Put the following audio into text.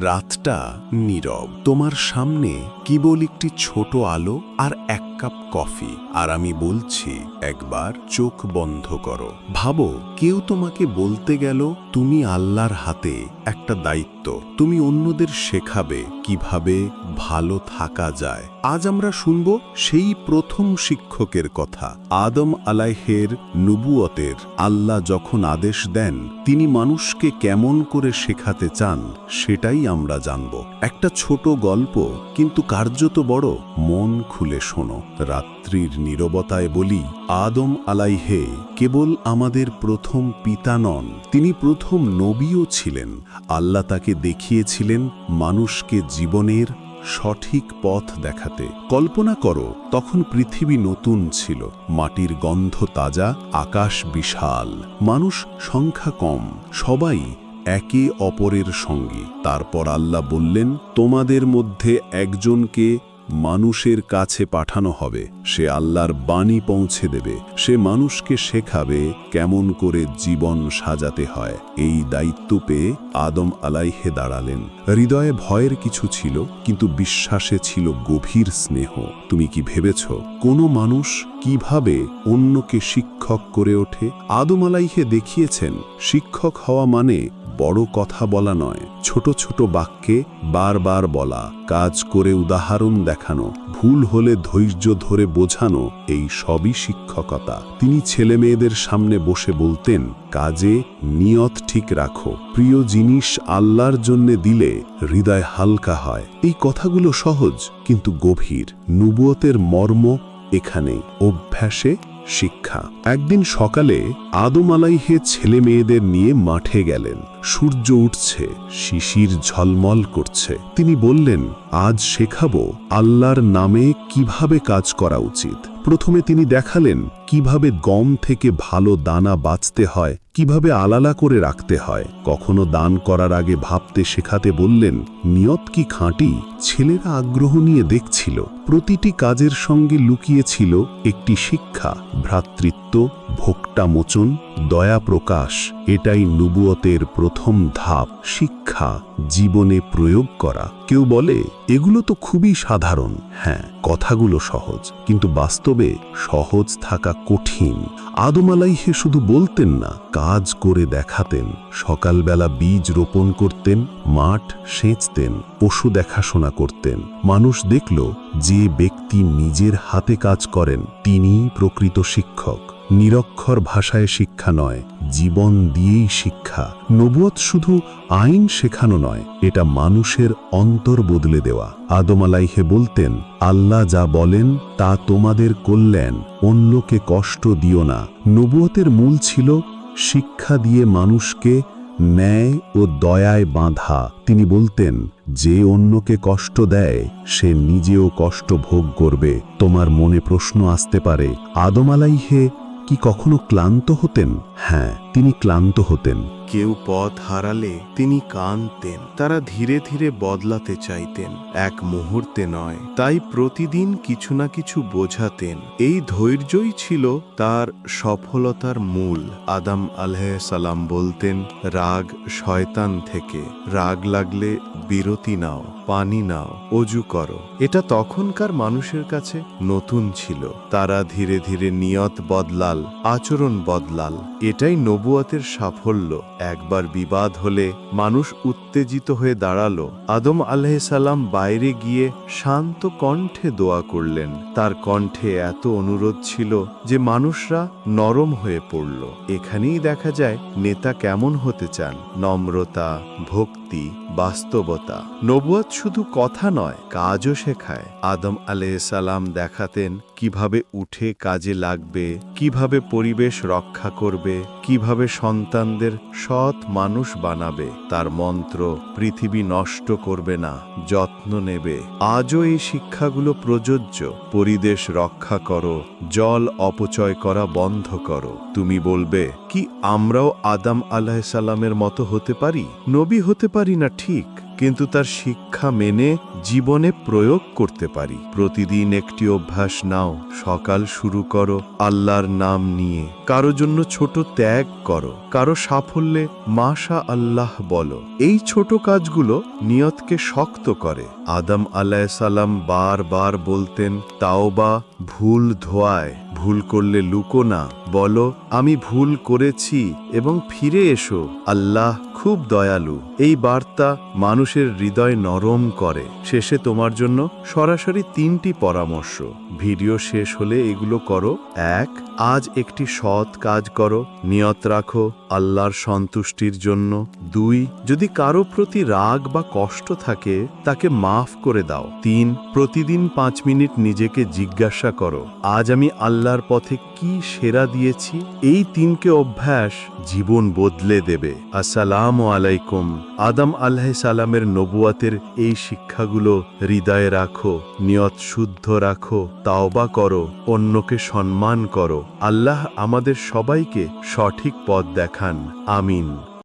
রাতটা নীরব। তোমার সামনে কেবল একটি ছোট আলো আর এক কাপ কফি? আর আমি বলছি, একবার চোখ বন্ধ করো। ভাবো, কেউ তোমাকে বলতে গেল, তুমি আল্লাহর হাতে একটা দায়িত্ব। তুমি অন্যদের শেখাবে কীভাবে ভালো থাকা যায়। আজ আমরা শুনব সেই প্রথম শিক্ষকের কথা, আদম আলাইহের নবুয়তের আল্লাহ যখন আদেশ দেন, তিনি মানুষকে কেমন করে শেখাতে চান, সেটাই আমরা জানব। একটা ছোট গল্প, কিন্তু কার্যত বড়। মন খুলে শোনো। রাত্রির নীরবতায় বলি, আদম আলাইহে, কেবল আমাদের প্রথম পিতা নন, তিনি প্রথম নবীও ছিলেন। আল্লাহ তাকে দেখিয়েছিলেন মানুষকে জীবনের সঠিক পথ দেখাতে। কল্পনা করো, তখন পৃথিবী নতুন ছিল, মাটির গন্ধ তাজা, আকাশ বিশাল, মানুষ সংখ্যা কম, সবাই একে অপরের সঙ্গে। তারপর আল্লাহ বললেন, তোমাদের মধ্যে একজনকে মানুষের কাছে পাঠানো হবে, সে আল্লাহর বাণী পৌঁছে দেবে, সে মানুষকে শেখাবে কেমন করে জীবন সাজাতে হয়। এই দায়িত্ব পেয়ে আদম আলাইহে দাঁড়ালেন। হৃদয়ে ভয়ের কিছু ছিল, কিন্তু বিশ্বাসে ছিল গভীর স্নেহ। তুমি কি ভেবেছ, কোনো মানুষ কীভাবে অন্যকে শিক্ষক করে ওঠে? আদম আলাইহে দেখিয়েছেন, শিক্ষক হওয়া মানে বড় কথা বলা নয়, ছোট ছোট বাক্যে বারবার বলা, কাজ করে উদাহরণ দেখানো, ভুল হলে ধৈর্য ধরে বোঝানো, এই সবই শিক্ষকতা। তিনি ছেলে মেয়েদের সামনে বসে বলতেন, কাজে নিয়ত ঠিক রাখো। প্রিয় জিনিস আল্লাহর জন্যে দিলে হৃদয় হালকা হয়। এই কথাগুলো সহজ, কিন্তু গভীর। নুবুয়তের মর্ম এখানে অভ্যাসে শিক্ষা। একদিন সকালে আদম আলাইহে ছেলে মেয়েদের নিয়ে মাঠে গেলেন। সূর্য উঠছে, শিশির ঝলমল করছে। তিনি বললেন, আজ শেখাবো আল্লাহর নামে কীভাবে কাজ করা উচিত। প্রথমে তিনি দেখালেন কীভাবে গম থেকে ভালো দানা বাঁচতে হয় কীভাবে আলালা করে রাখতে হয়, কখনো দান করার আগে ভাবতে শেখাতে বললেন, নিয়ত কি খাঁটি? ছেলেরা আগ্রহ নিয়ে দেখছিল, প্রতিটি কাজের সঙ্গে লুকিয়েছিল একটি শিক্ষা, ভ্রাতৃত্ব ভোক্তা মোচন, দয়া প্রকাশ, এটাই নুবুয়তের প্রথম ধাপ, শিক্ষা, জীবনে প্রয়োগ করা। কেউ বলে, এগুলো তো খুবই সাধারণ। হ্যাঁ কথাগুলো সহজ, কিন্তু বাস্তবে সহজ থাকা কঠিন। আদম আলাইহে শুধু বলতেন না, কাজ করে দেখাতেন। সকালবেলা বীজ রোপণ করতেন, মাঠ সেঁচতেন, পশু দেখাশোনা করতেন। মানুষ দেখল, যে ব্যক্তি নিজের হাতে কাজ করেন, তিনিই প্রকৃত শিক্ষক। নিরক্ষর ভাষায় শিক্ষা নয়, জীবন দিয়েই শিক্ষা। নবুয়ত শুধু আইন শেখানো নয়, এটা মানুষের অন্তর বদলে দেওয়া। আদম আলাইহে বলতেন, আল্লাহ যা বলেন, তা তোমাদের কল্যাণ, অন্যকে কষ্ট দিও না। নবুয়তের মূল ছিল শিক্ষা দিয়ে মানুষকে ন্যায় ও দয়ায় বাঁধা। তিনি বলতেন, যে অন্যকে কষ্ট দেয়, সে নিজেও কষ্ট ভোগ করবে। তোমার মনে প্রশ্ন আসতে পারে, আদম আলাইহে কি কখনো ক্লান্ত হতেন? হ্যাঁ তিনি ক্লান্ত হতেন। কেউ পথ হারালে তিনি কাঁদতেন। তারা ধীরে ধীরে বদলাতে চাইতেন। এক মুহূর্তে নয়, তাই প্রতিদিন কিছু না কিছু বোঝাতেন। এই ধৈর্যই ছিল তার সফলতার মূল। আদাম সালাম বলতেন, রাগ শয়তান থেকে। রাগ লাগলে বিরতি নাও, পানি নাও, অজু করো। এটা তখনকার মানুষের কাছে নতুন ছিল। তারা ধীরে ধীরে নিয়ত বদলাল, আচরণ বদলাল। এটাই নবুয়াতের সাফল্য একবার বিবাদ হলে মানুষ উত্তেজিত হয়ে দাঁড়াল। আদম আলাইসাল্লাম বাইরে গিয়ে শান্ত কণ্ঠে দোয়া করলেন। তার কণ্ঠে এত অনুরোধ ছিল যে মানুষরা নরম হয়ে পড়ল। এখানেই দেখা যায় নেতা কেমন হতে চান? নম্রতা, ভক্তি, বাস্তবতা। নবুয়াত শুধু কথা নয়, কাজও শেখায়। আদম আলাইসাল্লাম দেখাতেন কীভাবে উঠে কাজে লাগবে, কীভাবে পরিবেশ রক্ষা করবে কীভাবে সন্তানদের সৎ মানুষ বানাবে, তার মন্ত্র, পৃথিবী নষ্ট করবে না, যত্ন নেবে। আজও এই শিক্ষাগুলো প্রযোজ্য। পরিবেশ রক্ষা করো, জল অপচয় করা বন্ধ করো। তুমি বলবে, কি আমরাও আদাম আলাহ সালামের মতো হতে পারি? নবী হতে পারি না ঠিক। কিন্তু তার শিক্ষা মেনে জীবনে প্রয়োগ করতে পারি। প্রতিদিন একটি অভ্যাস নাও, সকাল শুরু করো, আল্লাহর নাম নিয়ে। কারও জন্য ছোট ত্যাগ করো, কারও সাফল্যে মাশা আল্লাহ বলো। এই ছোট কাজগুলো নিয়তকে শক্ত করে। আদম আলাইসাল্লাম বারবার বলতেন, তাওবা ভুল ধোয়ায়, ভুল করলে লুকো না। বলো, আমি ভুল করেছি এবং ফিরে এসো। আল্লাহ খুব দয়ালু। এই বার্তা মানুষের হৃদয় নরম করে। শেষে তোমার জন্য সরাসরি তিনটি পরামর্শ। ভিডিও শেষ হলে এগুলো করো। এক আজ একটি সৎ কাজ করো, নিয়ত রাখো আল্লাহর সন্তুষ্টির জন্য। দুই, যদি কারও প্রতি রাগ বা কষ্ট থাকে, তাকে মাফ করে দাও। তিন, প্রতিদিন পাঁচ মিনিট নিজেকে জিজ্ঞাসা করো, আজ আমি আল্লাহর পথে কি সেরা দিয়েছি? এই তিনকে অভ্যাস জীবন বদলে দেবে। আসসালাম আলাইকুম। আদম আল্লাহ সালামের নবুয়াতের এই শিক্ষাগুলো হৃদয়ে রাখো, নিয়ত শুদ্ধ রাখো, তাওবা করো, অন্যকে সম্মান করো। আল্লাহ আমাদের সবাইকে সঠিক পথ দেখান। আমিন।